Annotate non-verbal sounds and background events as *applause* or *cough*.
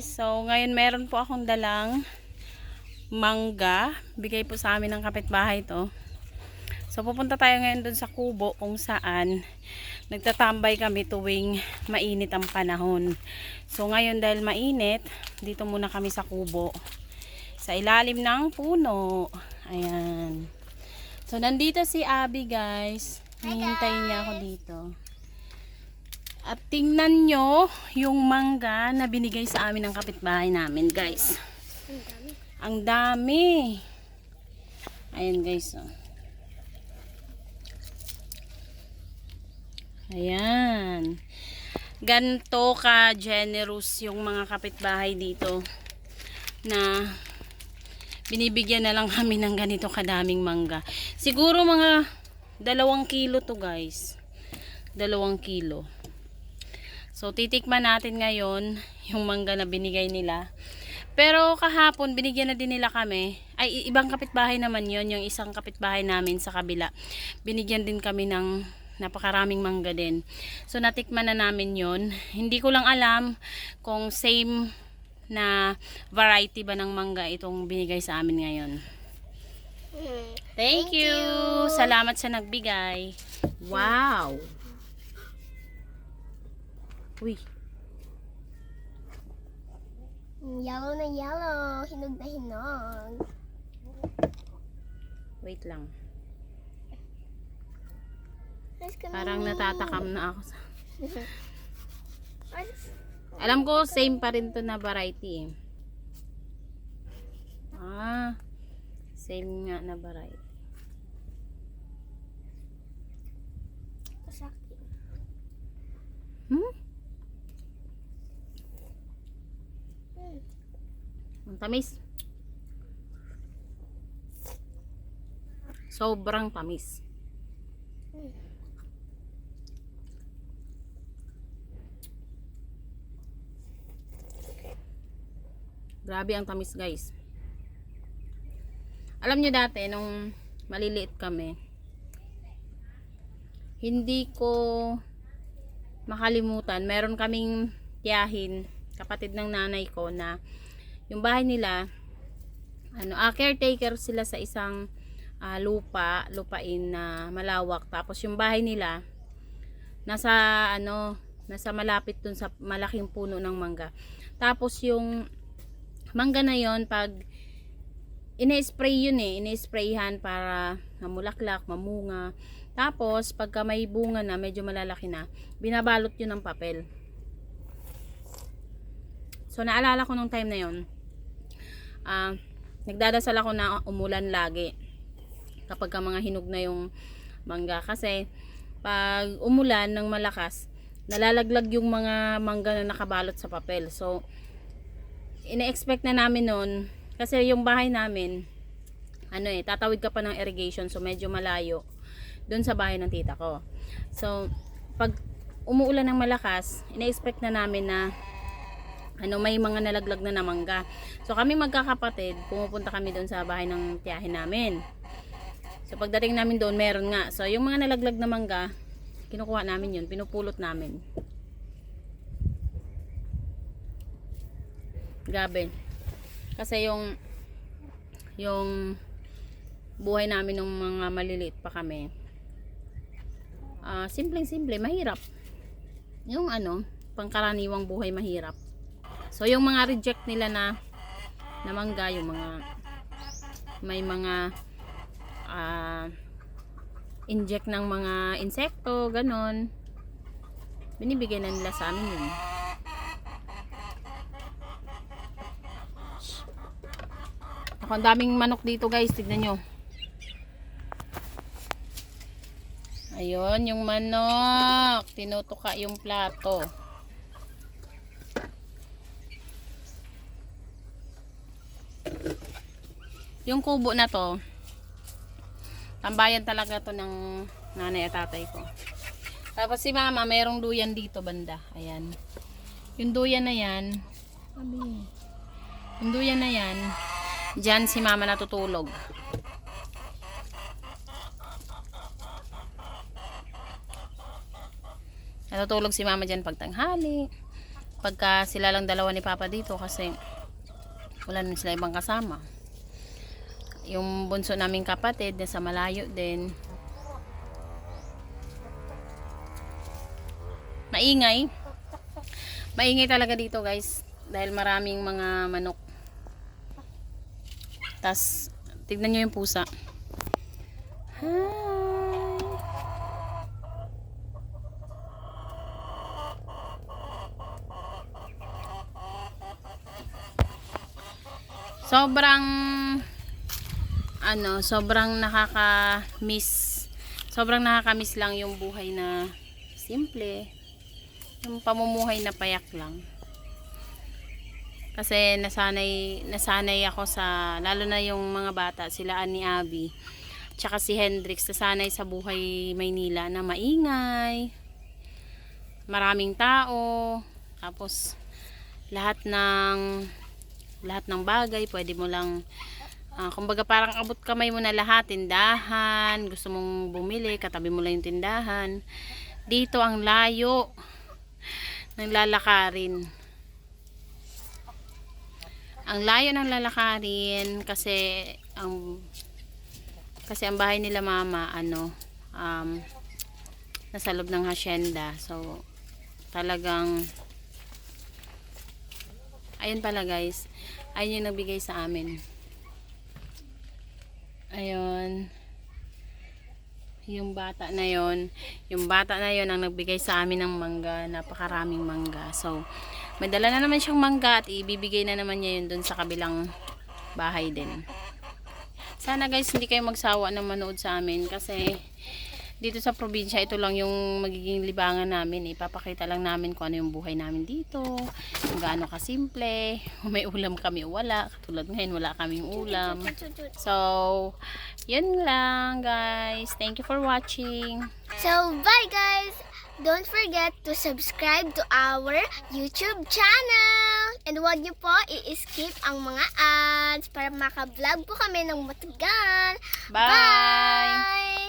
So, ngayon meron po akong dalang mangga. Bigay po sa amin ng kapitbahay to. So, pupunta tayo ngayon dun sa kubo kung saan nagtatambay kami tuwing mainit ang panahon. So, ngayon dahil mainit, dito muna kami sa kubo. Sa ilalim ng puno. Ayan. So, nandito si Abby, guys. Hinihintay niya ako dito. At tingnan nyo yung mangga na binigay sa amin ng kapitbahay namin, guys. Ang dami. Ayan, guys. Oh. Ayan. Ganto ka generous yung mga kapitbahay dito na binibigyan na lang *laughs* kami ng ganito kadaming mangga. Siguro mga dalawang kilo to guys. Dalawang kilo. So, titikman natin ngayon yung mangga na binigay nila. Pero kahapon, binigyan na din nila kami. Ay, ibang kapitbahay naman yon yung isang kapitbahay namin sa kabila. Binigyan din kami ng napakaraming mangga din. So, natikman na namin yon Hindi ko lang alam kung same na variety ba ng mangga itong binigay sa amin ngayon. Thank, you. Salamat sa nagbigay. Wow. Uy, Yellow na yellow. Hinog na hinog. wait lang. Parang natatakam na ako. sa-. *laughs* Alam ko, same pa rin to na variety eh. Ah, same nga na variety. Tamis. Sobrang tamis. Grabe ang tamis guys. Alam nyo dati, nung maliliit kami, hindi ko makalimutan. Meron kaming tiyahin, kapatid ng nanay ko na yung bahay nila, ano, ah, caretaker sila sa isang ah, lupa, lupain na malawak. Tapos yung bahay nila, nasa ano, nasa malapit dun sa malaking puno ng mangga. Tapos yung mangga na yon pag ine-spray yun eh, ine-sprayhan para mamulaklak, mamunga. Tapos, pagka may bunga na, medyo malalaki na, binabalot yun ng papel. So, naalala ko nung time na yun, ah, nagdadasal ako na umulan lagi. Kapag ka mga hinog na yung mangga. Kasi, pag umulan ng malakas, nalalaglag yung mga mangga na nakabalot sa papel. So, ina-expect na namin noon kasi yung bahay namin ano eh, tatawid ka pa ng irrigation so medyo malayo doon sa bahay ng tita ko. So, pag umuulan ng malakas, ina-expect na namin na ano may mga nalaglag na na mangga. So kami magkakapatid, pumupunta kami doon sa bahay ng tiyahin namin. So pagdating namin doon, meron nga. So yung mga nalaglag na mangga, kinukuha namin yun, pinupulot namin. Grabe. Kasi yung yung buhay namin ng mga maliliit pa kami. Ah, simpleng-simple, mahirap. Yung ano, pangkaraniwang buhay mahirap. So yung mga reject nila na na mangga, yung mga may mga ah inject ng mga insekto, ganon. Binibigay na nila sa amin yun. Ako, ang daming manok dito guys. Tignan nyo. Ayun, yung manok. Tinutuka yung plato. Yung kubo na to, tambayan talaga to ng nanay at tatay ko. Tapos si mama, mayroong duyan dito banda. Ayan. Yung duyan na yan, sabi, yung duyan na yan, Diyan si mama natutulog. Natutulog si mama dyan pag tanghali. kapag ka sila lang dalawa ni Papa dito kasi wala naman sila ibang kasama. Yung bunso naming kapatid na sa malayo din. Maingay. Maingay talaga dito guys dahil maraming mga manok. Tas tignan nyo yung pusa. Hi. Sobrang ano, sobrang nakaka-miss. Sobrang nakaka-miss lang yung buhay na simple. Yung pamumuhay na payak lang. Kasi nasanay nasanay ako sa lalo na yung mga bata, sila ani Abby. Tsaka si Hendrix nasanay sa buhay Maynila na maingay. Maraming tao. Tapos lahat ng lahat ng bagay pwede mo lang ah, kumbaga parang abot kamay mo na lahat tindahan gusto mong bumili katabi mo lang yung tindahan. Dito ang layo *laughs* ng lalakarin. Ang layo ng lalakarin kasi ang kasi ang bahay nila mama ano um, nasa loob ng hacienda so talagang ayun pala guys. Ayun yung nagbigay sa amin ayun. Yung bata na yon yung bata na yon ang nagbigay sa amin ng mangga. Napakaraming mangga. So may dala na naman siyang mangga at ibibigay na naman niya yun dun sa kabilang bahay din. Sana guys hindi kayo magsawa na manood sa amin kasi dito sa probinsya ito lang yung magiging libangan namin ipapakita lang namin kung ano yung buhay namin dito kung gaano kasimple *laughs* kung may ulam kami o wala katulad ngayon wala kaming ulam so yun lang guys thank you for watching So, bye guys! Don't forget to subscribe to our YouTube channel! And huwag niyo po i-skip ang mga ads para maka-vlog po kami ng matagal. bye. Bye!